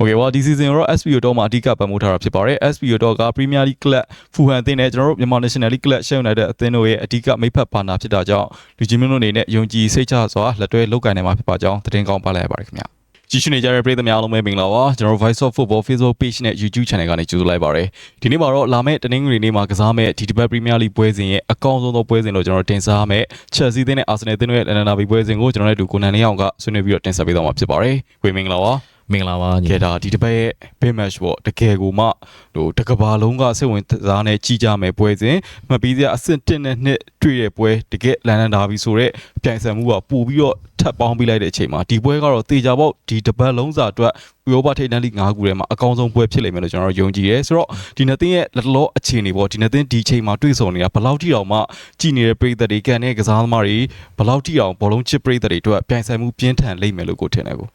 Okay ဟောဒီ season ရော SPO တော့မှာအဓိကပံ့ပိုးထားတာဖြစ်ပါတယ် SPO တော့က Premier League Club ဖူဟန်အသင်းနဲ့ကျွန်တော်တို့မြန်မာ National League Club ရှယ် United အသင်းတို့ရဲ့အဓိကမိတ်ဖက်ပါနာဖြစ်တာကြောင့်လူချင်းမျိုးတို့အနေနဲ့ယုံကြည်စိတ်ချစွာလက်တွဲလုပ်ကိုင်နိုင်မှာဖြစ်ပါကြောင်းသတင်းကောင်းပါလိုက်ရပါတယ်ခင်ဗျာကြည့်ရှုနေကြတဲ့ပရိသတ်များအားလုံးပဲမင်္ဂလာပါကျွန်တော်တို့ Voice of Football Facebook Page နဲ့ YouTube Channel ကနေကြိုဆိုလိုက်ပါရစေဒီနေ့မှာတော့လာမယ့်တနင်္ဂနွေနေ့မှာကစားမယ့်ဒီဒီဘက် Premier League ပွဲစဉ်ရဲ့အကောင်ဆုံးသောပွဲစဉ်လို့ကျွန်တော်တင်စားမယ့် Chelsea သင်းနဲ့ Arsenal သင်းတို့ရဲ့ London Derby ပွဲစဉ်ကိုကျွန်တော်တို့ဒူကိုနန်လေးအောင်ကဆွေးနွေးပြီးတော့တင်ဆက်ပေးသွားမှာဖြစ်ပါတယ်ဝေမင်္ဂလာပါ မင်္ဂလာပါညီကဲဒါဒီတစ်ပတ်ရဲ့ big match ပေါ့တကယ်ကိုမှဟိုတကဘာလုံးကစိတ်ဝင်စားနေကြီးကြမယ်ပွဲစဉ်မှတ်ပြီးစရာအဆင့်1နဲ့နှစ်တွေ့တဲ့ပွဲတကယ်လန်လန်ဒါဘီဆိုတဲ့ပြိုင်ဆိုင်မှုကပို့ပြီးတော့ထပ်ပေါင်းပြီးလိုက်တဲ့အချိန်မှာဒီပွဲကတော့တေချာပေါက်ဒီတစ်ပတ်လုံးစာအတွက်ဥရောပထိပ်တန်းလိ၅ခုထဲမှာအကောင်းဆုံးပွဲဖြစ်လိမ့်မယ်လို့ကျွန်တော်တို့ယုံကြည်ရဲဆိုတော့ဒီနှစ်သင်းရဲ့လက်တလောအခြေအနေပေါ့ဒီနှစ်သင်းဒီချိန်မှာတွေ့ဆုံနေတာဘယ်လောက်ထိတောင်မှကြည်နေတဲ့ပရိသတ်တွေကန်တဲ့ကစားသမားတွေဘယ်လောက်ထိအောင်ဘောလုံးချစ်ပရိသတ်တွေအတွက်ပြိုင်ဆိုင်မှုပြင်းထန်လိမ့်မယ်လို့ကိုထင်တယ်ကို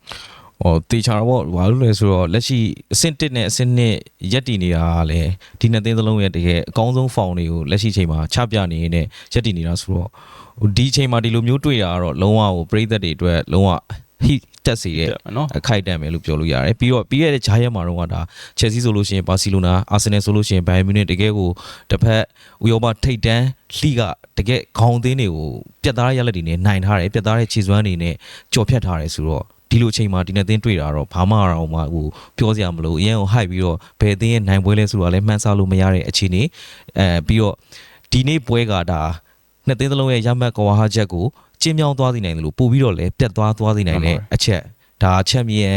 ဟောတေချာတော့ဘာလို့လဲဆိုတော့လက်ရှိအဆင့်1နဲ့အဆင့်2ရက်တည်နေတာကလည်းဒီနှစ်သင်းသလုံးရဲ့တကယ်အကောင်းဆုံးဖောင်တွေကိုလက်ရှိချိန်မှာချပြနေနေရက်တည်နေတာဆိုတော့ဟိုဒီချိန်မှာဒီလိုမျိုးတွေ့တာကတော့လုံးဝဟိုပရိသတ်တွေအတွက်လုံးဝ hit တက်စီတဲ့နော်အခိုက်အတန့်ပဲလို့ပြောလို့ရတယ်ပြီးတော့ပြီးရတဲ့ဂျားရဲမှာတော့ကဒါချက်စီဆိုလို့ရှိရင်ဘာစီလိုနာအာဆင်နယ်ဆိုလို့ရှိရင်ဘိုင်မြူနစ်တကယ်ကိုတစ်ဖက်ဥရောပထိပ်တန်းလိကတကယ်ခေါင်းသင်းတွေကိုပြတ်သားရလက်တွေနဲ့နိုင်ထားတယ်ပြတ်သားတဲ့ခြေစွမ်းတွေနဲ့ကြော်ဖြတ်ထားတယ်ဆိုတော့ ဒီလိုအချိန်မှာဒီနေ့သင်းတွေ့တာတော့ဘာမှတော့မှဟိုပြောစရာမလိုအရင်ကို hype ပြီးတော့ဘယ်သင်းရဲ့နိုင်ပွဲလဲဆိုတာလည်းမှန်းဆလို့မရတဲ့အခြေအနေအဲပြီးတော့ဒီနေ့ပွဲကဒါနှစ်သင်းသလုံးရဲ့ရမှတ်ကွာဟာချက်ကိုကျင်းမြောင်းသွားစေနိုင်တယ်လို့ပို့ပြီးတော့လည်းပြတ်သွားသွားစေနိုင်တဲ့အချက်ဒါချန်ပီယံ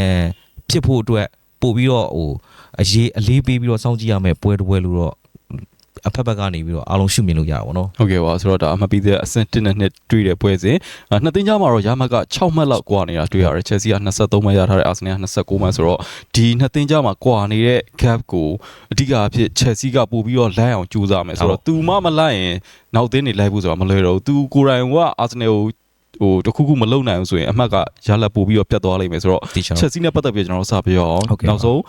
ဖြစ်ဖို့အတွက်ပို့ပြီးတော့ဟိုအရေးအလေးပေးပြီးတော့စောင့်ကြည့်ရမယ်ပွဲတစ်ပွဲလို့တော့ အဖက်ဘက်ကနေပြီးတော့အားလုံးရှုမြင်လို့ရတာပေါ့နော်ဟုတ်ကဲ့ပါဆိုတော့ဒါအမှတ်ပြီးတဲ့အဆင့်1နဲ့2တွေ့တဲ့ပွဲစဉ်အာနှစ်သင်းကြားမှာတော့ရမတ်က6မှတ်လောက်ကွာနေတာတွေ့ရတယ် Chelsea က23မှတ်ရထားတဲ့ Arsenal က29မှတ်ဆိုတော့ဒီနှစ်သင်းကြားမှာကွာနေတဲ့ gap ကိုအဓိကအဖြစ် Chelsea ကပို့ပြီးတော့လိုက်အောင်ကြိုးစားမယ်ဆိုတော့ तू မှမလိုက်ရင်နောက်သင်းတွေလိုက်ဖို့ဆိုတာမလွယ်တော့ဘူး तू ကိုယ်တိုင်က Arsenal ကိုဟိုတခုခုမလုံနိုင်ဘူးဆိုရင်အမှတ်ကရလက်ပို့ပြီးတော့ပြတ်သွားလိမ့်မယ်ဆိုတော့တီချာချက်စီနဲ့ပတ်သက်ပြီးကျွန်တော်တို့စပြောအောင်ဟုတ်ကဲ့ပါနောက်ဆုံး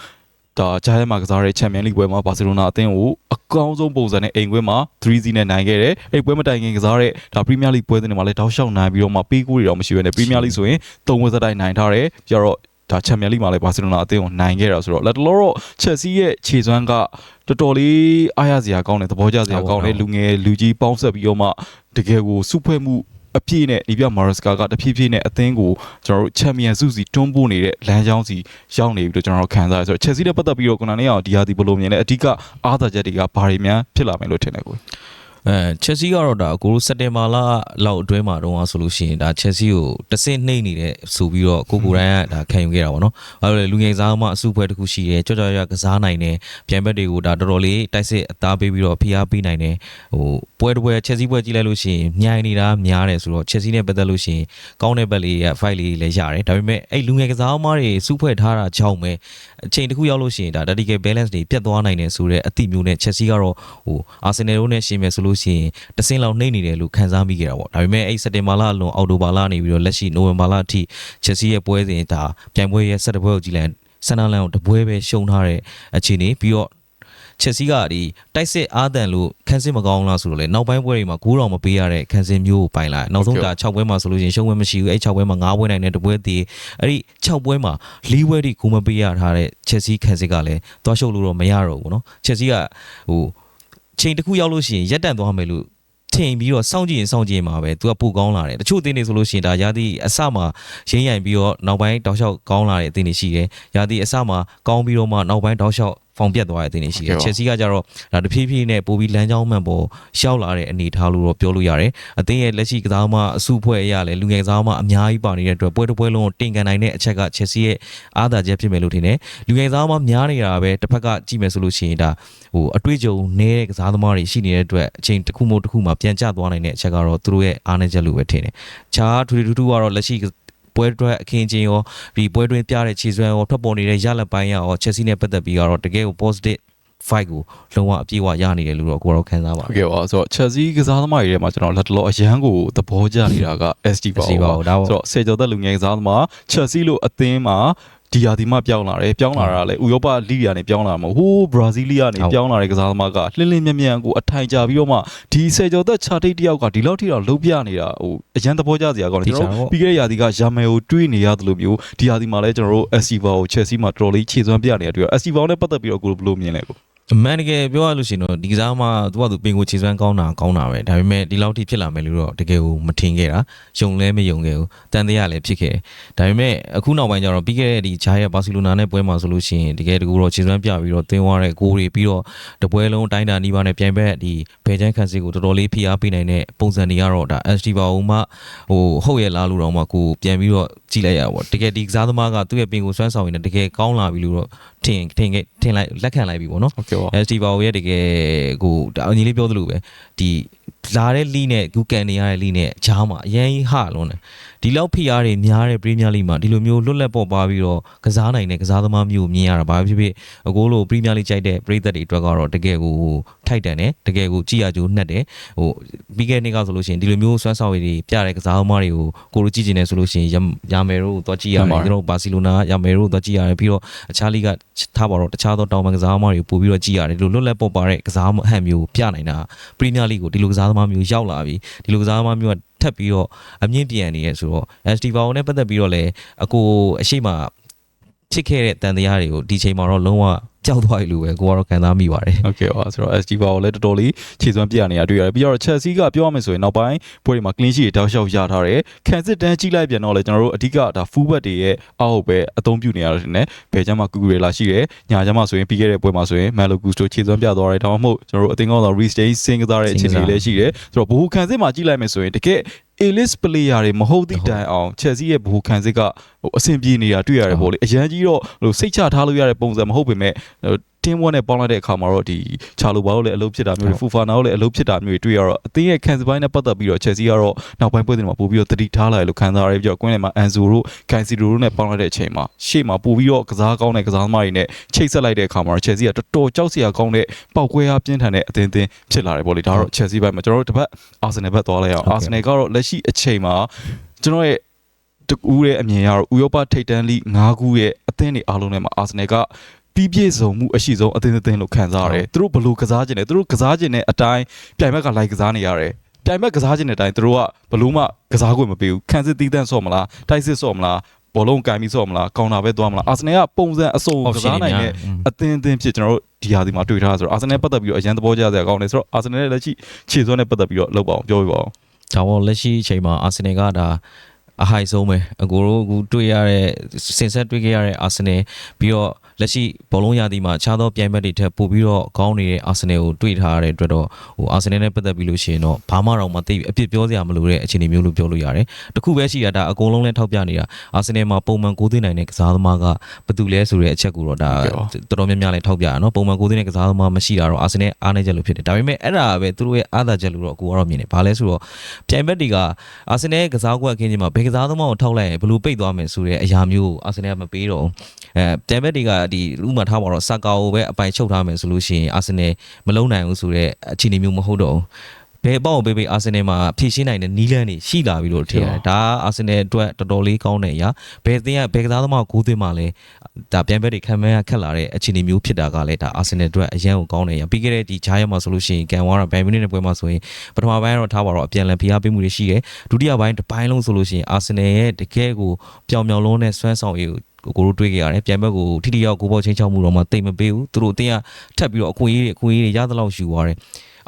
ဒါဂျားရဲမှာကစားတဲ့ချန်ပီယံလိပွဲမှာဘာစီလိုနာအသင်းကိုအကောင်းဆုံးပုံစံနဲ့အိမ်ခွင်းမှာ3-0နဲ့နိုင်ခဲ့တယ်။အဲ့ပွဲမတိုင်ခင်ကစားတဲ့ဒါပရီးမီးယားလိပွဲတွေမှာလည်းတောက်လျှောက်နိုင်ပြီးတော့မှပေးကိုတွေတော့မရှိဘဲနဲ့ပရီးမီးယားလိဆိုရင်၃ဝက်စတိုင်းနိုင်ထားတယ်။ပြီးတော့ဒါချန်ပီယံလိမှာလည်းဘာစီလိုနာအသင်းကိုနိုင်ခဲ့တာဆိုတော့လက်တလောတော့ချက်စီရဲ့ခြေစွမ်းကတော်တော်လေးအားရစရာကောင်းတယ်သဘောကျစရာကောင်းတယ်လူငယ်လူကြီးပေါင်းဆက်ပြီးတော့မှတကယ်ကိုစုဖွဲ့မှု အပြည့်နဲ့ဒီပြမာရစကာကတဖြည်းဖြည်းနဲ့အသင်းကိုကျွန်တော်တို့ချန်ပီယံစုစီတွန်းပို့နေတဲ့လမ်းကြောင်းစီရောက်နေပြီလို့ကျွန်တော်တို့ခံစားရဆိုတော့ချက်စီနဲ့ပတ်သက်ပြီးတော့ကိုနာနေအောင်ဒီဟာဒီဘယ်လိုမြင်လဲအဓိကအားသာချက်တွေကဘာတွေများဖြစ်လာမယ်လို့ထင်တယ်ကို အဲချက်စီကတော့ဒါကိုလိုစက်တင်ဘာလလောက်အတွင်းမှာတော့ဆိုလို့ရှိရင်ဒါချက်စီကိုတဆင့်နှိမ့်နေတဲ့ဆိုပြီးတော့ကိုကိုတိုင်းကဒါခံယူခဲ့တာပေါ့နော်။ဘာလို့လဲလူငယ်စားမှအစုဖွဲ့တစ်ခုရှိတယ်ကြော့ကြော့ရကစားနိုင်တယ်ပြန်ဘက်တွေကိုဒါတော်တော်လေးတိုက်စစ်အသားပေးပြီးတော့ဖိအားပေးနိုင်တယ်ဟိုပွဲတစ်ပွဲချက်စီပွဲကြည့်လိုက်လို့ရှိရင်ညိုင်နေတာများတယ်ဆိုတော့ချက်စီနဲ့ပတ်သက်လို့ရှိရင်ကောင်းတဲ့ဘက်လေးရ fight လေးလည်းရတယ်ဒါပေမဲ့အဲ့လူငယ်ကစားသမားတွေစုဖွဲ့ထားတာကြောင့်ပဲအချိန်တစ်ခုရောက်လို့ရှိရင်ဒါ tactical balance တွေပြတ်သွားနိုင်တယ်ဆိုတဲ့အသည့်မျိုးနဲ့ချက်စီကတော့ဟိုအာဆင်နယ်တို့နဲ့ရှင်မယ်ဆိုလရှိရင်တဆင်းလောက်နှိမ့်နေတယ်လို့ခန်းစားမိခဲ့တာပေါ့ဒါပေမဲ့အဲ့စက်တင်ဘာလအလွန်အောက်တိုဘာလနေပြီးတော့လက်ရှိနိုဝင်ဘာလအထိချက်စီရဲ့ပွဲစဉ်ဒါပြိုင်ပွဲရဲ့ဆက်တပွဲကိုကြည့်လိုက်ဆန်နာလန်ကိုတပွဲပဲရှုံထားတဲ့အခြေအနေပြီးတော့ချက်စီကဒီတိုက်စစ်အားတန်လို့ခန်းစင်မကောင်းလားဆိုတော့လေနောက်ပိုင်းပွဲတွေမှာဂိုးတော်မပေးရတဲ့ခန်းစင်မျိုးကိုပိုင်လာနောက်ဆုံးဒါ6ပွဲမှာဆိုလို့ရှိရင်ရှုံးပွဲမရှိဘူးအဲ့6ပွဲမှာ9ပွဲနိုင်တဲ့တပွဲတည်အဲ့ဒီ6ပွဲမှာ4ပွဲထိဂိုးမပေးရထားတဲ့ချက်စီခန်းစစ်ကလည်းသွားရှုပ်လို့တော့မရတော့ဘူးเนาะချက်စီကဟို ချိန်တစ်ခုရောက်လို့ရှိရင်ရက်တန့်သွားမယ်လို့ထင်ပြီးတော့စောင့်ကြည့်ရင်စောင့်ကြည့်ရင်မှာပဲသူကပိုကောင်းလာတယ်တချို့အသင်းတွေဆိုလို့ရှိရင်ဒါရာသီအစမှာရင်းရိုင်ပြီးတော့နောက်ပိုင်းတောက်လျှောက်ကောင်းလာတဲ့အသင်းတွေရှိတယ်ရာသီအစမှာကောင်းပြီးတော့မှနောက်ပိုင်းတောက်လျှောက် ဖောင်ပြတ်သွားတဲ့အသင်းတွေရှိတယ်ချက်စီကကြတော့ဒါတဖြည်းဖြည်းနဲ့ပိုပြီးလမ်းကြောင်းမှန်ပေါ်ရှောက်လာတဲ့အနေအထားလို့တော့ပြောလို့ရတယ်အသင်းရဲ့လက်ရှိကစားသမားအစုဖွဲ့အရလည်းလူငယ်ကစားသမားအများကြီးပါနေတဲ့အတွက်ပွဲတစ်ပွဲလုံးကိုတင်ကန်နိုင်တဲ့အချက်ကချက်စီရဲ့အားသာချက်ဖြစ်မယ်လို့ထင်တယ်လူငယ်ကစားသမားများနေတာပဲတစ်ဖက်ကကြည့်မယ်ဆိုလို့ရှိရင်ဒါဟိုအတွေ့အကြုံနည်းတဲ့ကစားသမားတွေရှိနေတဲ့အတွက်အချိန်တစ်ခုမှတစ်ခုမှပြန်ကျသွားနိုင်တဲ့အချက်ကတော့သူတို့ရဲ့အားနည်းချက်လို့ပဲထင်တယ်။ခြားထူထူထူကတော့လက်ရှိ ပွဲအတွက်အခင်းချင်းရောဒီပွဲတွင်ပြတဲ့ခြေစွမ်းရောထွက်ပေါ်နေတဲ့ရလက်ပိုင်းရောချက်စီနဲ့ပတ်သက်ပြီးတော့တကယ်ကို positive fight ကိုလုံးဝအပြည့်အဝရနေတယ်လို့တော့ကိုတော့ခံစားပါဟုတ်ကဲ့ပါဆိုတော့ Chelsea ကစားသမားတွေထဲမှာကျွန်တော်လက်တလောအရန်ကိုသဘောကျနေတာက SD ပါစီပါပါတော့ဒါဆိုတော့ဆယ်ကျော်သက်လူငယ်ကစားသမား Chelsea လို့အသင်းမှာ ဒီယာဒီမှပြောင်းလာတယ်ပြောင်းလာတာလေဥရောပလိဂ်ကနေပြောင်းလာမှာဟိုးဘရာဇီးလိကနေပြောင်းလာတဲ့ကစားသမားကလှင်းလှင်းမြက်မြက်ကိုအထိုင်ကြပြီးတော့မှဒီဆယ်ကျော်သက်ချာတိတ်တယောက်ကဒီလောက်ထိတော့လုံးပြနေတာဟိုအရန်သဘောကျစရာကောင်းတယ်ကျွန်တော်တို့ပြီးခဲ့တဲ့ယာဒီကယာမယ်ကိုတွေးနေရတယ်လို့မျိုးဒီယာဒီမှာလည်းကျွန်တော်တို့ Estival ကို Chelsea မှာတော်တော်လေးခြေစွမ်းပြနေတာတွေ့ရ Estival နဲ့ပတ်သက်ပြီးတော့ကိုဘယ်လိုမြင်လဲကို အမှန်တကယ်ပြောရလို့ရှိရင်တော့ဒီကစားမှာသူကသူပင်ကိုခြေစွမ်းကောင်းတာကောင်းတာပဲဒါပေမဲ့ဒီလောက်ထိဖြစ်လာမယ်လို့တော့တကယ်ကိုမထင်ခဲ့တာယုံလဲမယုံခဲ့ဘူးတန်တရားလည်းဖြစ်ခဲ့တယ်ဒါပေမဲ့အခုနောက်ပိုင်းကျတော့ပြီးခဲ့တဲ့ဒီဂျာရဲ့ဘာစီလိုနာနဲ့ပွဲမှာဆိုလို့ရှိရင်တကယ်တကူတော့ခြေစွမ်းပြပြီးတော့တင်းသွားတဲ့ကိုတွေပြီးတော့တပွဲလုံးအတိုင်းတာနီးပါးနဲ့ပြိုင်ဘက်ဒီဘယ်ချမ်းခန့်စစ်ကိုတော်တော်လေးဖိအားပေးနိုင်တဲ့ပုံစံတွေကတော့ဒါ SD ပါဦးမှဟိုဟုတ်ရဲ့လားလို့တော့မှကိုပြန်ပြီးတော့ကြည့်လိုက်ရပါဘောတကယ်ဒီကစားသမားကသူ့ရဲ့ပင်ကိုစွမ်းဆောင်ရင်းနဲ့တကယ်ကောင်းလာပြီလို့တော့ထင်ထင်ခဲ့ထင်လိုက်လက်ခံလိုက်ပြီပေါ့နော်ဟုတ်ကဲ့ပါ SD ဘာရဲ့တကယ်ကိုဒါအညီလေးပြောသလိုပဲဒီလာတဲ့လီနဲ့ခုကန်နေရတဲ့လီနဲ့ဂျားမှာအရင်ဟလုံးတယ် ဒီလောက်ဖိအားတွေများတဲ့ပရီးမီးယားလိမှာဒီလိုမျိုးလွတ်လပ်ပေါ်ပါပြီးတော့ကစားနိုင်တဲ့ကစားသမားမျိုးကိုမြင်ရတာဘာဖြစ်ဖြစ်အကိုလိုပရီးမီးယားလိကြိုက်တဲ့ပရိသတ်တွေအတွက်ကတော့တကယ်ကိုထိုက်တန်တယ်တကယ်ကိုကြည်ရကြိုးနှက်တယ်ဟိုပြီးခဲ့တဲ့နေ့ကဆိုလို့ရှိရင်ဒီလိုမျိုးစွမ်းဆောင်ရည်တွေပြတဲ့ကစားသမားတွေကိုကိုလိုကြည့်ကျင်နေဆိုလို့ရှိရင်ယာမယ်ရိုကိုသွားကြည့်ရတယ်ကျွန်တော်ဘာစီလိုနာယာမယ်ရိုကိုသွားကြည့်ရတယ်ပြီးတော့အခြားလိကထားပါတော့တခြားသောတောင်ပန်ကစားသမားတွေကိုပို့ပြီးတော့ကြည့်ရတယ်ဒီလိုလွတ်လပ်ပေါ်ပါတဲ့ကစားဟန်မျိုးပြနိုင်တာပရီးမီးယားလိကိုဒီလိုကစားသမားမျိုးရောက်လာပြီဒီလိုကစားသမားမျိုးက ထပ်ပြီးတော့အမြင့်ပြန်နေရဲဆိုတော့ SD ဘာနဲ့ပတ်သက်ပြီးတော့လည်းအကိုအရှိမဖြစ်ခဲ့တဲ့တန်တရားတွေကိုဒီချိန်မှာတော့လုံးဝ ကြောက်သွားပြီလို့ပဲကိုကတော့ခံစားမိပါတယ်ဟုတ်ကဲ့ပါဆိုတော့ SG ဘာကိုလည်းတော်တော်လေးခြေစွမ်းပြနေရတွေ့ရတယ်ပြီးတော့ Chelsea ကပြောရမယ်ဆိုရင်နောက်ပိုင်းပွဲတွေမှာ clean sheet တောက်လျှောက်ရထားတယ်ခံစစ်တန်းကြီးလိုက်ပြန်တော့လေကျွန်တော်တို့အဓိကဒါ full back တွေရဲ့အောက်ပဲအသုံးပြုနေရတယ်နဲ့ဘယ်ကျမှ Cucurella ရှိတယ်ညာကျမှဆိုရင်ပြီးခဲ့တဲ့ပွဲမှာဆိုရင် Malo Gusto ခြေစွမ်းပြသွားတယ်ဒါမှမဟုတ်ကျွန်တော်တို့အသင်းကောင်းသော Reece James စင်ကစားတဲ့အခြေအနေလည်းရှိတယ်ဆိုတော့ဘိုးခံစစ်မှာကြီးလိုက်မယ်ဆိုရင်တကယ် A-list player တွေမဟုတ်သည့်တိုင်အောင် Chelsea ရဲ့ဘိုးခံစစ်ကဟိုအဆင်ပြေနေတာတွေ့ရတယ်ပေါ့လေအရန်ကြီးတော့ဟိုစိတ်ချထားလို့ရတဲ့ပုံစံမဟုတ်ပေမဲ့ တင်းဝက်နဲ့ပေါင်းလိုက်တဲ့အခါမှာတော့ဒီချာလိုဘာလို့လည်းအလုပ်ဖြစ်တာမျိုးတွေဖူဖာနာကိုလည်းအလုပ်ဖြစ်တာမျိုးတွေတွေ့ရတော့အသင်းရဲ့ခံစပိုင်းနဲ့ပတ်သက်ပြီးတော့ Chelsea ကတော့နောက်ပိုင်းပွဲတွေမှာပို့ပြီးတော့တတိထားလာတယ်လို့ခံစားရတယ်ပြီးတော့ကွင်းထဲမှာ Anzo တို့ Cancelo တို့နဲ့ပေါင်းလိုက်တဲ့အချိန်မှာရှေ့မှာပို့ပြီးတော့ကစားကောင်းတဲ့ကစားသမားတွေနဲ့ချိတ်ဆက်လိုက်တဲ့အခါမှာတော့ Chelsea ကတော်တော်ကြောက်စရာကောင်းတဲ့ပောက်ကွဲအားပြင်းထန်တဲ့အသင်းသင်းဖြစ်လာတယ်ပေါ့လေဒါတော့ Chelsea ဘက်မှာကျွန်တော်တို့တစ်ပတ် Arsenal ဘက်သွားလိုက်အောင် Arsenal ကတော့လက်ရှိအချိန်မှာကျွန်တော်ရဲ့တကူရဲ့အမြင်ရတော့ဥရောပထိပ်တန်းလိ၅ခုရဲ့အသင်းတွေအားလုံးထဲမှာ Arsenal က ပြီးပြည့်စုံမှုအရှိဆုံးအသင်းအသင်းလို့ခံစားရတယ်သူတို့ဘယ်လိုကစားကျင်လဲသူတို့ကစားကျင်တဲ့အတိုင်းပြိုင်ဘက်ကလိုက်ကစားနေရတယ်ပြိုင်ဘက်ကစားကျင်တဲ့အတိုင်းသူတို့ကဘယ်လို့မှကစားခွင့်မပေးဘူးခံစစ်တီးတန့်ဆော့မလားတိုက်စစ်ဆော့မလားဘောလုံးကင်ပြီးဆော့မလားကောင်တာပဲသွားမလားအာဆနယ်ကပုံစံအစုံကစားနိုင်တဲ့အသင်းအသင်းဖြစ်ကျွန်တော်တို့ဒီဟာဒီမှာတွေ့ထားဆိုတော့အာဆနယ်ပတ်သက်ပြီးတော့အရန်သဘောကျစရာကောင်းတယ်ဆိုတော့အာဆနယ်ရဲ့လက်ရှိခြေစွမ်းနဲ့ပတ်သက်ပြီးတော့လောက်ပါအောင်ပြောပြပါအောင်ဒါပေါ့လက်ရှိအချိန်မှာအာဆင်နယ်ကဒါအဟိုက်ဆုံးပဲအကိုတို့အခုတွေ့ရတဲ့စင်ဆက်တွေ့ခဲ့ရတဲ့အာဆင်နယ်ပြီးတော့ လက်ရှိဘောလုံးရာသီမှာအခြားသောပြိုင်ဘက်တွေထက်ပိုပြီးတော့ကောင်းနေတဲ့အာဆင်နယ်ကိုတွေ့ထားရတဲ့အတွက်တော့ဟိုအာဆင်နယ်နဲ့ပတ်သက်ပြီးလို့ရှိရင်တော့ဘာမှတော့မသိအပြစ်ပြောစရာမလိုတဲ့အခြေအနေမျိုးလို့ပြောလို့ရတယ်။တခုပဲရှိတာဒါအကုန်လုံးလဲထောက်ပြနေတာအာဆင်နယ်မှာပုံမှန်ကိုးသိနိုင်တဲ့ကစားသမားကဘယ်သူလဲဆိုတဲ့အချက်ကိုတော့ဒါတော်တော်များများလဲထောက်ပြရနော်ပုံမှန်ကိုးသိတဲ့ကစားသမားမရှိတာတော့အာဆင်နယ်အားနည်းချက်လို့ဖြစ်တယ်။ဒါပေမဲ့အဲ့ဒါပဲသူတို့ရဲ့အားသာချက်လို့တော့အကူကတော့မြင်တယ်။ဘာလဲဆိုတော့ပြိုင်ဘက်တွေကအာဆင်နယ်ကစားကွက်အခင်းချင်းမှာဘယ်ကစားသမားကိုထောက်လိုက်ရင်ဘယ်လိုပိတ်သွားမယ်ဆိုတဲ့အရာမျိုးအာဆင်နယ်ကမပေးတော့ဘူးအဲပြိုင်ဘက်တွေကဒီဥမာထားပါတော့ဆာကာကိုပဲအပိုင်ချုပ်ထားမယ်ဆိုလို့ရှိရင်အာဆင်နယ်မလုံးနိုင်ဘူးဆိုတဲ့အခြေအနေမျိုးမဟုတ်တော့ဘူးဘယ်ပေါ့ပေးပေးအာဆင်နယ်မှာဖြည့်ရှင်းနိုင်တဲ့နီးလန်းတွေရှိလာပြီလို့ထင်တယ်ဒါအာဆင်နယ်အတွက်တော်တော်လေးကောင်းတဲ့အရာဘယ်သင်းကဘယ်ကစားသမားကိုဂိုးသွင်းမှလဲဒါပြိုင်ဘက်တွေခံမဲခက်လာတဲ့အခြေအနေမျိုးဖြစ်တာကလည်းဒါအာဆင်နယ်အတွက်အရန်ကိုကောင်းတဲ့အရာပြီးခဲ့တဲ့ဒီဂျားရက်မှာဆိုလို့ရှိရင်ကန်ဝါရဘယ်မိနစ်နဲ့ပွဲမှာဆိုရင်ပထမပိုင်းကတော့ထားပါတော့အပြန်လည်ဖိအားပေးမှုတွေရှိတယ်ဒုတိယပိုင်းတစ်ပိုင်းလုံးဆိုလို့ရှိရင်အာဆင်နယ်ရဲ့တကယ်ကိုပျောင်ပျောင်လုံးနဲ့ဆွမ်းဆောင်ရည်ကို ကိုကိုတို့တွေးခဲ့ရတယ်ပြိုင်ဘက်ကိုထိထိရောက်ကိုဘောချင်းချောက်မှုတော့မှတိတ်မပေးဘူးသူတို့အတင်းကထပ်ပြီးတော့အခွင့်အရေးတွေအခွင့်အရေးတွေရသလောက်ယူသွားတယ်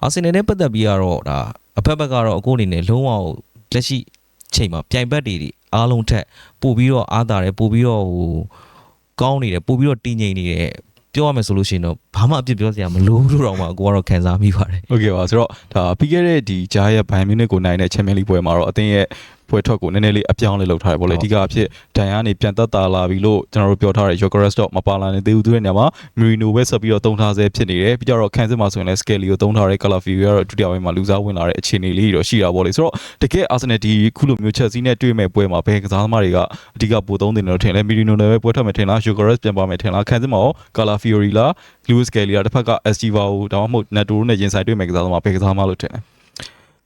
အာဆင်နယ်နဲ့ပတ်သက်ပြီးကတော့ဒါအဖက်ဘက်ကတော့အခုအနေနဲ့လုံးဝလက်ရှိချိန်မှာပြိုင်ဘက်တွေအားလုံးထက်ပို့ပြီးတော့အားသာတယ်ပို့ပြီးတော့ဟိုကောင်းနေတယ်ပို့ပြီးတော့တည်ငြိမ်နေတယ်ပြောရမယ်ဆိုလို့ရှိရင်တော့ဘာမှအပြစ်ပြောစရာမလိုဘူးတော့မှကိုကတော့ခံစားမိပါတယ်။ဟုတ်ကဲ့ပါဆိုတော့ဒါပြီးခဲ့တဲ့ဒီဂျာရဲ့ဘိုင်မြူနစ်ကိုနိုင်တဲ့ Champions League ပွဲမှာတော့အသင်းရဲ့ ပွဲထွက်ကိုနည်းနည်းလေးအပြောင်းလဲလုပ်ထားတယ်ပေါ့လေအဓိကအဖြစ်ဒန်ယာနေပြန်သက်သာလာပြီလို့ကျွန်တော်တို့ပြောထားတဲ့ Yokeres တော့မပါလာနေသေးဘူးသူရဲ့နေရာမှာ Merino ပဲဆက်ပြီးတော့တုံးထားဆဲဖြစ်နေတယ်ပြီးကြတော့ခန်းစစ်မှာဆိုရင်လည်း Skelly ကိုတုံးထားတဲ့ Calafiori ကတော့ဒုတိယပိုင်းမှာလူစားဝင်လာတဲ့အခြေအနေလေးတွေတော့ရှိတာပေါ့လေဆိုတော့တကယ် Arsenal ဒီခုလိုမျိုး Chelsea နဲ့တွေ့မဲ့ပွဲမှာဘယ်ကစားသမားတွေကအဓိကပိုသုံးတင်တယ်လို့ထင်လဲ Merino လည်းပဲပွဲထွက်မယ်ထင်လား Yokeres ပြန်ပါမယ်ထင်လားခန်းစစ်မှာရော Calafiori လား Lewis Skelly လားတစ်ဖက်က Estiva ကိုဒါမှမဟုတ် Nato နဲ့ရင်ဆိုင်တွေ့မဲ့ကစားသမားဘယ်ကစားသမားလို့ထင်လဲ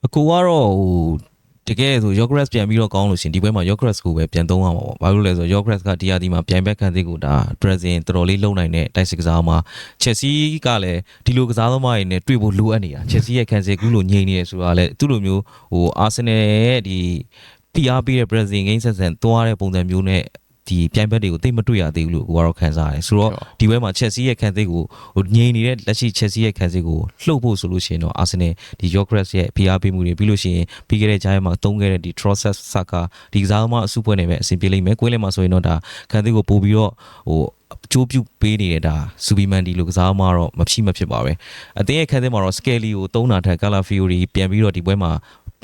အကူကတော့ဟို တကယ်ဆို Yogres ပြန်ပြီးတော့ကောင်းလို့ရှရင်ဒီပွဲမှာ Yogres ကိုပဲပြန်သုံးရမှာပေါ့ဘာလို့လဲဆိုတော့ Yogres ကဒီယာဒီမှာပြိုင်ဘက်ခံစစ်ကိုဒါ dressing တော်တော်လေးလုံနိုင်တဲ့တိုက်စစ်ကစားမှာ Chelsea ကလည်းဒီလိုကစားသမားတွေနဲ့တွေ့ဖို့လိုအပ်နေတာ Chelsea ရဲ့ခံစစ်ကူးလို့ငြိမ်နေရဆိုတာလည်းသူ့လိုမျိုးဟို Arsenal ရဲ့ဒီ PR ပေးတဲ့ Brazil game ဆက်ဆန်သွားတဲ့ပုံစံမျိုးနဲ့ ဒီပြိုင်ဘက်တွေကိုတိတ်မတွေ့ရသေးဘူးလို့ကိုကတော့ခံစားရတယ်ဆိုတော့ဒီဘက်မှာ Chelsea ရဲ့ခံစစ်ကိုဟိုငြိမ်နေတဲ့လက်ရှိ Chelsea ရဲ့ခံစစ်ကိုလှုပ်ဖို့ဆိုလို့ရှိရင်တော့ Arsenal ဒီ Yogres ရဲ့ PR ပေးမှုတွေပြီးလို့ရှိရင်ပြီးခဲ့တဲ့ဂျားမှာတုံးခဲ့တဲ့ဒီ Trossard Saka ဒီကစားသမားအစုပွဲနေပဲအဆင်ပြေလိမ့်မယ်ကိုယ်လည်းမှာဆိုရင်တော့ဒါခံစစ်ကိုပို့ပြီးတော့ဟိုအကျိုးပြုပေးနေတဲ့ဒါစူပီမန်ဒီလိုကစားသမားတော့မဖြစ်မဖြစ်ပါပဲအသင်းရဲ့ခံစစ်မှာတော့ Skelly ကိုတုံးတာထက် Calafiori ပြန်ပြီးတော့ဒီပွဲမှာ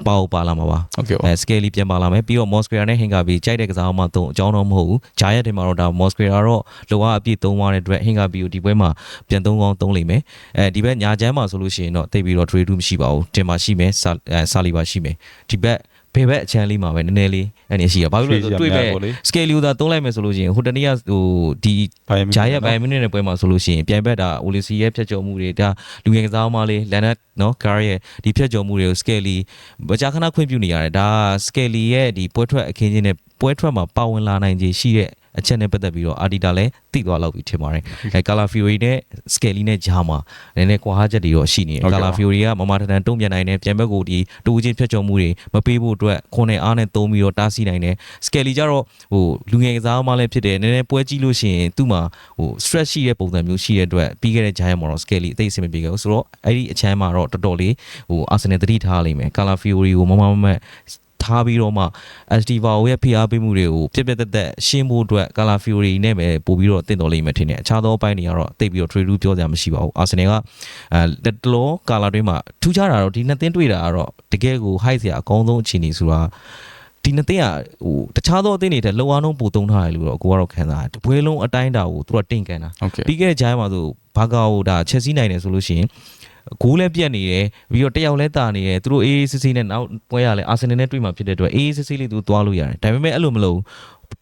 ပေါပါလာမှာပါဟုတ်ကဲ့ပါအဲ scale ပြန်ပါလာမယ်ပြီးတော့ Mosquera နဲ့ Hinga ပြီးကြိုက်တဲ့ကစားအောင်မှသုံးအကြောင်းတော့မဟုတ်ဘူးဂျာရက်တွေမှာတော့ဒါ Mosquera တော့လောကအပြည့်သုံးသွားတဲ့အတွက် Hinga ပြီးကိုဒီပွဲမှာပြန်သုံးကောင်းသုံးလိမ့်မယ်အဲဒီဘက်ညာချမ်းမှာဆိုလို့ရှိရင်တော့တိတ်ပြီးတော့ trade 2မရှိပါဘူးတင်မှာရှိမယ်ဆာအဲဆာလီပါရှိမယ်ဒီဘက် ဘယ်ဘက်အချမ်းလေးမှာပဲနည်းနည်းလေးအဲ့ဒီရှိရဘာလို့လဲဆိုတော့တွေ့မဲ့ scale ကိုသာသုံးလိုက်မယ်ဆိုလို့ရှိရင်ဟိုတနေ့ကဟိုဒီဘိုင်မီဂျာရက်ဘိုင်မီနစ်နဲ့ပွဲမှာဆိုလို့ရှိရင်ပြိုင်ဘက်တာအိုလီစီရဲ့ဖြတ်ကျော်မှုတွေဒါလူငယ်ကစားသမားလေးလန်နက်နော်ကာရဲ့ဒီဖြတ်ကျော်မှုတွေကို Skelly မကြာခဏခွင့်ပြုနေရတယ်ဒါ Skelly ရဲ့ဒီပွဲထွက်အခင်းချင်းနဲ့ပွဲထွက်မှာပါဝင်လာနိုင်ခြေရှိတဲ့ အချက်နဲ့ပတ်သက်ပြီးတော့အာဒီတာလည်းသိသွားလောက်ပြီထင်ပါတယ်အဲကာလာဖီယိုရီနဲ့ Skelly နဲ့ဂျာမှာနည်းနည်းကွာဟချက်တွေတော့ရှိနေတယ်ကာလာဖီယိုရီကမမထန်ထန်တုံ့ပြန်နိုင်တယ်ပြန်ဘက်ကိုဒီတူချင်းဖြတ်ကျော်မှုတွေမပေးဖို့အတွက်ခွန်နဲ့အားနဲ့သုံးပြီးတော့တားဆီးနိုင်တယ် Skelly ကြတော့ဟိုလူငယ်ကစားသမားလည်းဖြစ်တယ်နည်းနည်းပွဲကြည့်လို့ရှိရင်သူ့မှာဟို stress ရှိတဲ့ပုံစံမျိုးရှိတဲ့အတွက်ပြီးခဲ့တဲ့ Giant မှာတော့ Skelly အသိအဆင်မပြေခဲ့ဘူးဆိုတော့အဲ့ဒီအချမ်းမှာတော့တော်တော်လေးဟို Arsenal သတိထားလိမ့်မယ် Calafiori ကိုမမမမတ် ထားပြီးတော့မှ Estiva ရဲ့ PR ပေးမှုတွေကိုပြက်ပြက်တက်တက်ရှင်းဖို့အတွက် Calafiori နဲ့ပဲပို့ပြီးတော့တင့်တော်လိမ့်မယ်ထင်တယ်အခြားသောအပိုင်းတွေကတော့တိတ်ပြီးတော့ trade ပြောစရာမရှိပါဘူး Arsenal ကအဲလက်တလောကာလာတွင်းမှာထူးခြားတာတော့ဒီနှစ်သင်းတွေ့တာကတော့တကယ်ကို high စရာအကောင်းဆုံးအခြေအနေဆိုတာဒီနှစ်သင်းကဟိုတခြားသောအသင်းတွေထက်လောအားလုံးပိုသုံးထားတယ်လို့တော့ကိုကတော့ခံစားတယ်။တပွဲလုံးအတိုင်းအတာကိုသူကတင့်ကန်တာဟုတ်ကဲ့။ပြီးခဲ့တဲ့ဂျိုင်းမှာဆိုဘာကာကိုဒါချက်စီးနိုင်တယ်ဆိုလို့ရှိရင် ဂိုးလည်းပြတ်နေတယ်ပြီးတော့တယောက်လည်းတာနေတယ်သူတို့အေးအေးဆေးဆေးနဲ့နောက်ပွဲရလဲအာဆင်နယ်နဲ့တွေ့မှာဖြစ်တဲ့အတွက်အေးအေးဆေးဆေးလေးသူသွားလို့ရတယ်ဒါပေမဲ့အဲ့လိုမလုပ်ဘူး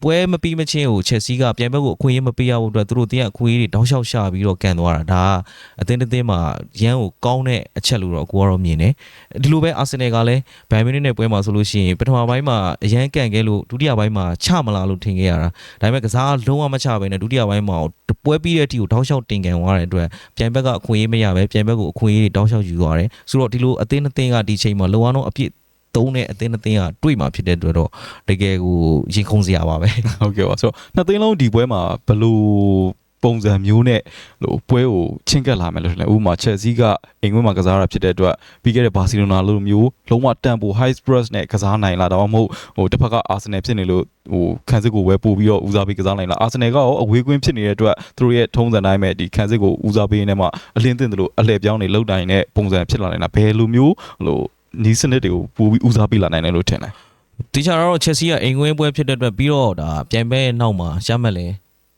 ပွဲမပြီးမချင်းကိုချက်စီကပြန်ဘက်ကိုအခွင့်အရေးမပေးရဘူးအတွက်သူတို့တင်းကအခွင့်အရေးတွေတောင်းလျှောက်ရှာပြီးတော့ကန်သွားတာဒါကအသင်းတစ်သင်းမှာရန်ကိုကောင်းတဲ့အချက်လို့တော့ကိုကတော့မြင်တယ်ဒီလိုပဲအာဆင်နယ်ကလည်းဘိုင်မီနစ်နဲ့ပွဲမှာဆိုလို့ရှိရင်ပထမပိုင်းမှာအရန်ကန်ခဲ့လို့ဒုတိယပိုင်းမှာချမလားလို့ထင်ခဲ့ရတာဒါပေမဲ့ကစားလုံးဝမချဘဲနဲ့ဒုတိယပိုင်းမှာပွဲပြီးတဲ့အထိကိုတောင်းလျှောက်တင်ကန်သွားတဲ့အတွက်ပြန်ဘက်ကအခွင့်အရေးမရပဲပြန်ဘက်ကိုအခွင့်အရေးတွေတောင်းလျှောက်ယူသွားတယ်ဆိုတော့ဒီလိုအသင်းတစ်သင်းကဒီချိန်မှာလောအောင်အပြည့် သုံးတဲ့အသင်းတစ်သင်းကတွေ့မှာဖြစ်တဲ့အတွက်တော့တကယ်ကိုရင်ခုန်စရာပါပဲဟုတ်ကဲ့ပါဆိုတော့နှစ်သိန်းလုံးဒီပွဲမှာဘယ်လိုပုံစံမျိုးနဲ့လို့ပွဲကိုချင်းကပ်လာမယ်လို့ထင်တယ်ဥပမာ Chelsea ကအိမ်ကွင်းမှာကစားရတာဖြစ်တဲ့အတွက်ပြီးခဲ့တဲ့ Barcelona လိုမျိုးလုံးဝတန်ပို high press နဲ့ကစားနိုင်လားဒါမှမဟုတ်ဟိုတစ်ဖက်က Arsenal ဖြစ်နေလို့ဟိုခံစစ်ကိုဝယ်ပို့ပြီးတော့ဦးစားပေးကစားနိုင်လား Arsenal ကရောအဝေးကွင်းဖြစ်နေတဲ့အတွက်သူတို့ရဲ့ထုံးစံတိုင်းပဲဒီခံစစ်ကိုဦးစားပေးနေမှာအလင်းတင်တယ်လို့အလှည့်ပြောင်းနေလောက်တိုင်းနဲ့ပုံစံဖြစ်လာနိုင်တာဘယ်လိုမျိုးဟို နီးစနစ်တွေကိုပို့ပြီးဦးစားပေးလာနိုင်တယ်လို့ထင်တယ်ဒီချာတော့ Chelsea ကအိမ်ကွင်းပွဲဖြစ်တဲ့အတွက်ပြီးတော့ဒါပြိုင်ပွဲရဲ့နောက်မှာရမှတ်လဲ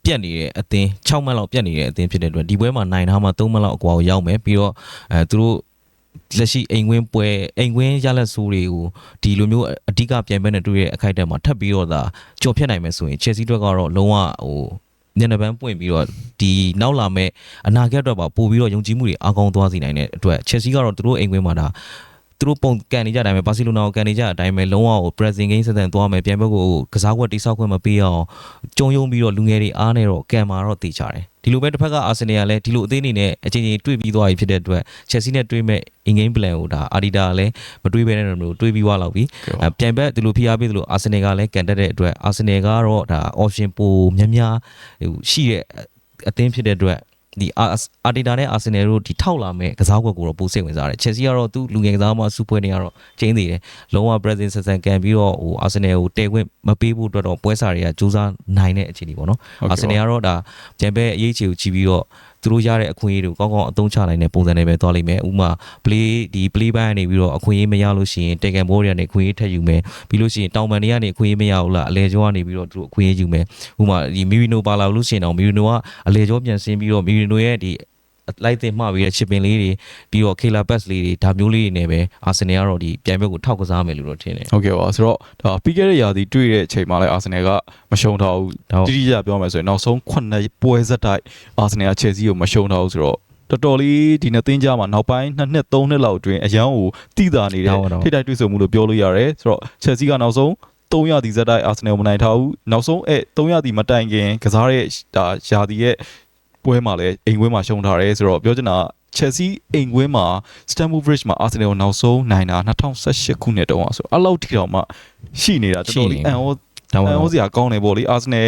ပြက်နေတဲ့အသင်း6မှတ်လောက်ပြက်နေတဲ့အသင်းဖြစ်တဲ့အတွက်ဒီပွဲမှာနိုင်ထားမှ3မှတ်လောက်အကွာကိုရောက်မယ်ပြီးတော့အဲသူတို့လက်ရှိအိမ်ကွင်းပွဲအိမ်ကွင်းရလက်ဆိုးတွေကိုဒီလိုမျိုးအဓိကပြိုင်ပွဲနဲ့တွေ့ရတဲ့အခိုက်အတန့်မှာထပ်ပြီးတော့ဒါကြော်ဖြတ်နိုင်မယ်ဆိုရင် Chelsea အတွက်ကတော့လုံးဝဟိုညနေပန်းပွင့်ပြီးတော့ဒီနောက်လာမဲ့အနာဂတ်အတွက်ပါပို့ပြီးတော့ယုံကြည်မှုတွေအားကောင်းသွားစေနိုင်တဲ့အတွက် Chelsea ကတော့သူတို့အိမ်ကွင်းမှာဒါ သူတို့ပုံကန်နေကြတဲ့အတိုင်းပဲဘာစီလိုနာကိုကန်နေကြတဲ့အတိုင်းပဲလုံးဝဟို pressing game ဆက်ဆံသွားမယ်ပြန်ဘက်ကိုကစားကွက်တိဆောက်ခွင့်မပေးအောင်ကြုံယုံပြီးတော့လူငယ်တွေအားနေတော့ကန်မာတော့တေချတယ်ဒီလိုပဲတစ်ဖက်ကအာဆင်နယ်ကလည်းဒီလိုအသေးအနေနဲ့အချိန်ချင်းတွေ့ပြီးသွားပြီဖြစ်တဲ့အတွက် Chelsea နဲ့တွေ့မဲ့ in game plan ကိုဒါအာဒီတာကလည်းမတွေးဘဲနဲ့တော့တွေးပြီးသွားလောက်ပြီအဲပြန်ဘက်ဒီလိုဖိအားပေးသလိုအာဆင်နယ်ကလည်းကန်တက်တဲ့အတွက်အာဆင်နယ်ကတော့ဒါ option ပိုများများဟိုရှိတဲ့အသင်းဖြစ်တဲ့အတွက် ဒီအာတီတာနဲ့အာဆင်နယ်တို့ဒီထောက်လာမဲ့ကစားကွက်ကိုတော့ပိုစိတ်ဝင်စားတယ်။ Chelsea ကတော့သူလူငယ်ကစားမှစူပွဲနေကတော့ကျင်းသေးတယ်။လုံးဝ Brazil ဆက်ဆန်ကန်ပြီးတော့ဟိုအာဆင်နယ်ကိုတဲခွင့်မပေးဖို့အတွက်တော့ပွဲစာတွေကစူးစမ်းနိုင်တဲ့အခြေအနေပေါ့နော်။အာဆင်နယ်ကတော့ဒါဂျမ်ဘဲအရေးချေကိုကြည့်ပြီးတော့ သူတို့ရတဲ့အခွင့်အရေးတွေကိုကောင်းကောင်းအသုံးချနိုင်တဲ့ပုံစံနဲ့ပဲသွားလိမ့်မယ်။ဥပမာ play ဒီ play ဘိုင်းကနေပြီးတော့အခွင့်အရေးမရလို့ရှိရင်တေကန်ဘောတွေကနေအခွင့်အရေးထပ်ယူမယ်။ပြီးလို့ရှိရင်တောင်ပန်တွေကနေအခွင့်အရေးမရဘူးလားအလဲကျောကနေပြီးတော့သူတို့အခွင့်အရေးယူမယ်။ဥပမာဒီမီရီနိုပါလာလို့ရှိရင်တော့မီရီနိုကအလဲကျောပြန်ဆင်းပြီးတော့မီရီနိုရဲ့ဒီ လိုက်တင်မှပြီးတဲ့ shipping လေးတွေပြီးတော့ Killer Pass လေးတွေဒါမျိုးလေးတွေနဲ့ပဲ Arsenal ကတော့ဒီပြိုင်ပွဲကိုထောက်ကစားမယ်လို့တော့ထင်တယ်ဟုတ်ကဲ့ပါဆိုတော့ဒါပြီးခဲ့တဲ့ရာသီတွေ့တဲ့အချိန်မှာလည်းအာဆင်နယ်ကမရှုံးတော့ဘူးဟုတ်တိတိကျကျပြောမယ်ဆိုရင်နောက်ဆုံး9ပွဲဆက်တိုက်အာဆင်နယ်ကချယ်ဆီကိုမရှုံးတော့ဘူးဆိုတော့တော်တော်လေးဒီနှစ်သင်းကြားမှာနောက်ပိုင်းနှစ်နှစ်သုံးနှစ်လောက်အတွင်းအရန်ကိုတိတာနေတဲ့ဟုတ်ပါတော့ထိတိုက်တွေ့ဆုံမှုလို့ပြောလို့ရတယ်ဆိုတော့ Chelsea ကနောက်ဆုံး3ရာသီဇက်တိုက် Arsenal မနိုင်ထားဘူးနောက်ဆုံးအဲ3ရာသီမတိုင်ခင်ကစားတဲ့ဒါရာသီရဲ့ ပွဲမှာလည်းအိမ်ကွင်းမှာရှုံးထားတယ်ဆိုတော့ပြောချင်တာက Chelsea အိမ်ကွင်းမှာ Stamford Bridge မှာ Arsenal ကိုနောက်ဆုံးနိုင်တာ2018ခုနှစ်တုန်းကဆိုအဲ့လောက်ထိတောင်မှရှိနေတာတော်တော်လေးအန်ဟောဒါမှမအဲဟုဟိုတ်စရာကောင်းတယ်ပေါ့လေအာဆနယ်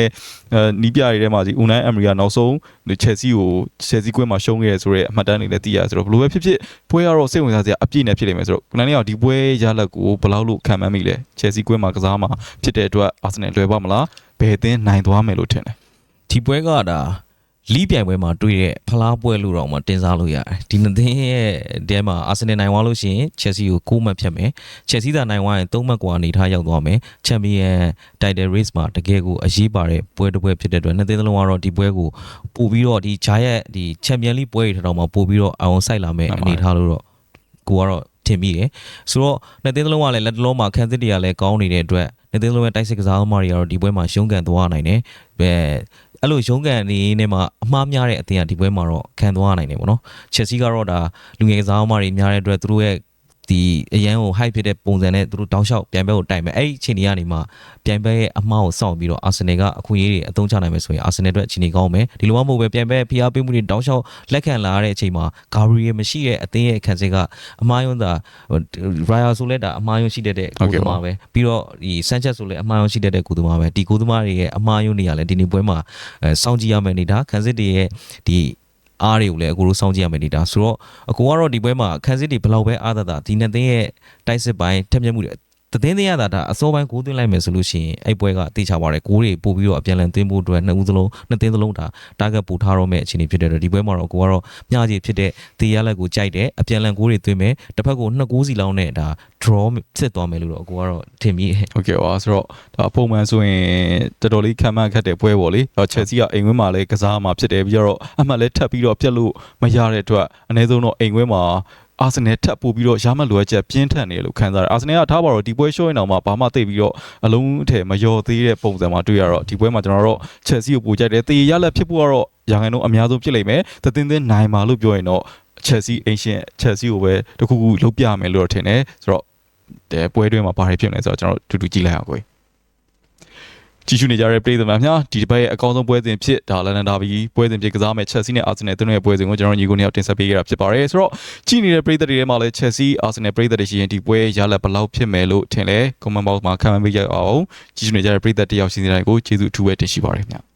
အဲနီးပြရတဲ့မှာဒီ Unai Emery ကနောက်ဆုံးချယ်ဆီကိုချယ်ဆီကွင်းမှာရှုံးခဲ့ရဆိုတော့အမှတ်တမ်းတွေလည်းသိရဆိုတော့ဘယ်လိုပဲဖြစ်ဖြစ်ပွဲကတော့စိတ်ဝင်စားစရာအပြည့်နဲ့ဖြစ်နေမယ်ဆိုတော့ခုနကကဒီပွဲရလက်ကိုဘယ်လောက်လို့ခံမှန်းမိလဲချယ်ဆီကွင်းမှာကစားမှာဖြစ်တဲ့အတွက်အာဆနယ်လွယ်ပါမလားဘယ်အသင်းနိုင်သွားမယ်လို့ထင်လဲဒီပွဲကဒါ လီးပြိုင်ပွဲမှာတွေ့တဲ့ဖလားပွဲလို့တော့မှတင်စားလို့ရတယ်ဒီနှစ်သင်းရဲ့တဲမှာအာဆင်နယ်နိုင်သွားလို့ရှိရင်ချက်စီကို6မှတ်ဖြတ်မယ်ချက်စီသာနိုင်သွားရင်3မှတ်กว่าအနေထားရောက်သွားမယ်ချန်ပီယံတိုက်တယ် race မှာတကယ်ကိုအရေးပါတဲ့ပွဲတစ်ပွဲဖြစ်တဲ့အတွက်နှစ်သင်းသလုံးကတော့ဒီပွဲကိုပို့ပြီးတော့ဒီဂျာရဲ့ဒီချန်ပီယံလိပွဲတွေထက်တော့မှပို့ပြီးတော့အောင်ဆိုင်လာမယ်အနေထားလို့တော့ကိုကတော့ထင်မိတယ်ဆိုတော့နှစ်သင်းသလုံးကလည်းလက်တလုံးမှာခန်းစစ်တွေကလည်းကောင်းနေတဲ့အတွက်နှစ်သင်းသလုံးရဲ့တိုက်စစ်ကစားသမားတွေကတော့ဒီပွဲမှာရှုံးကန်သွားနိုင်တယ်ဘယ် အဲ့လိုရုံးကန်နေနေမှာအမှားများတဲ့အသင်းကဒီပွဲမှာတော့ခံသွားနိုင်တယ်ပေါ့နော်ချက်စီကတော့ဒါလူငယ်ကစားသမားတွေများတဲ့အတွက်သူတို့ရဲ့ ဒီအရန်ကို high ဖြစ်တဲ့ပုံစံနဲ့သူတို့တောင်းလျှောက်ပြန်ပွဲကိုတိုင်မယ်အဲ့ဒီအချိန်ကြီးကနေမှပြန်ပွဲရဲ့အမှားကိုစောင့်ပြီးတော့အာဆင်နယ်ကအခွင့်အရေးတွေအသုံးချနိုင်မယ်ဆိုရင်အာဆင်နယ်အတွက်အချိန်ကြီးကောင်းမယ်ဒီလိုမှမဟုတ်ပဲပြန်ပွဲဖိအားပေးမှုတွေတောင်းလျှောက်လက်ခံလာရတဲ့အချိန်မှာဂါရီရဲ့မရှိတဲ့အသင်းရဲ့ခံစစ်ကအမှားယွန်းတာရိုင်ယာဆိုလဲဒါအမှားယွန်းရှိတတ်တဲ့ကိုယ်သမားပဲပြီးတော့ဒီဆန်ချက်ဆိုလဲအမှားယွန်းရှိတတ်တဲ့ကိုယ်သမားပဲဒီကိုယ်သမားတွေရဲ့အမှားယွန်းတွေကလည်းဒီနေ့ပွဲမှာအဲစောင့်ကြည့်ရမယ်နေတာခံစစ်တွေရဲ့ဒီ အားတွေကိုလည်းအကိုတို့စောင့်ကြည့်ရမယ်နေတာဆိုတော့အကိုကတော့ဒီပွဲမှာခန်းစစ်တွေဘယ်လောက်ပဲအားသာသာဒီနှစ်သင်းရဲ့တိုက်စစ်ပိုင်းထက်မြက်မှုတွေ သတင်းတွေရတာဒါအစောပိုင်းကိုသွင်းလိုက်မယ်ဆိုလို့ရှိရင်အဲ့ပွဲကတိကျပါတယ်ကိုတွေပို့ပြီးတော့အပြန်လန်သွင်းဖို့အတွက်နှစ်ဦးစလုံးနှစ်သင်းစလုံးဒါ target ပို့ထားတော့မယ့်အခြေအနေဖြစ်တယ်တော့ဒီပွဲမှာတော့ကိုကတော့မျှခြေဖြစ်တဲ့တေရလက်ကိုကြိုက်တယ်အပြန်လန်ကိုတွေသွင်းမယ်တစ်ဖက်ကိုနှစ်ကိုးစီလောင်းနဲ့ဒါ draw ဖြစ်သွားမယ်လို့တော့ကိုကတော့ထင်မိတယ်ဟုတ်ကဲ့ပါဆိုတော့ဒါပုံမှန်ဆိုရင်တော်တော်လေးခံမှန်းခတ်တဲ့ပွဲပေါ့လေတော့ Chelsea ကအိမ်ဝင်းမှာလည်းကစားမှာဖြစ်တယ်ပြီးတော့အမှတ်လည်းထပ်ပြီးတော့ပြတ်လို့မရတဲ့အတွက်အနည်းဆုံးတော့အိမ်ဝင်းမှာ အာဆင်နယ်ထပ်ပို့ပြီးတော့ရမှတ်လိုအပ်ချက်ပြင်းထန်နေတယ်လို့ခံစားရတယ်အာဆင်နယ်ကထားပါတော့ဒီပွဲရှော့ရင်တော့မှဘာမှသိပ်ပြီးတော့အလုံးအထည်မလျော်သေးတဲ့ပုံစံမှာတွေ့ရတော့ဒီပွဲမှာကျွန်တော်တို့ Chelsea ကိုပိုကြိုက်တယ်တေရလက်ဖြစ်ဖို့ကတော့ရာခိုင်နှုန်းအများဆုံးဖြစ်လိမ့်မယ်သတင်းတင်းနိုင်မှာလို့ပြောရင်တော့ Chelsea ancient Chelsea ကိုပဲတခုခုလုပ်ပြမယ်လို့တော့ထင်တယ်ဆိုတော့တဲ့ပွဲတွင်းမှာဘာတွေဖြစ်မလဲဆိုတော့ကျွန်တော်တို့တူတူကြည့်လိုက်အောင်ကို ကြည့်ရှုနေကြတဲ့ပြည်သူများများဒီတစ်ပတ်ရဲ့အကောင်းဆုံးပွဲစဉ်ဖြစ်ဒါလန်ဒန်ဒါဘီပွဲစဉ်ဖြစ်ကစားမဲ့ Chelsea နဲ့ Arsenal တို့ရဲ့ပွဲစဉ်ကိုကျွန်တော်ညီကိုနှစ်ယောက်တင်ဆက်ပေးခဲ့တာဖြစ်ပါတယ်ဆိုတော့ကြည့်နေတဲ့ပြည်သူတွေထဲမှာလည်း Chelsea Arsenal ပြည်သူတွေရှိရင်ဒီပွဲရလဒ်ဘယ်လောက်ဖြစ်မယ်လို့ထင်လဲ comment box မှာ comment ပေးကြအောင်ကြည့်ရှုနေကြတဲ့ပြည်သူတယောက်စီစဉ်တိုင်းကိုကျေးဇူးအထူးပဲတင်ရှိပါတယ်ခင်ဗျ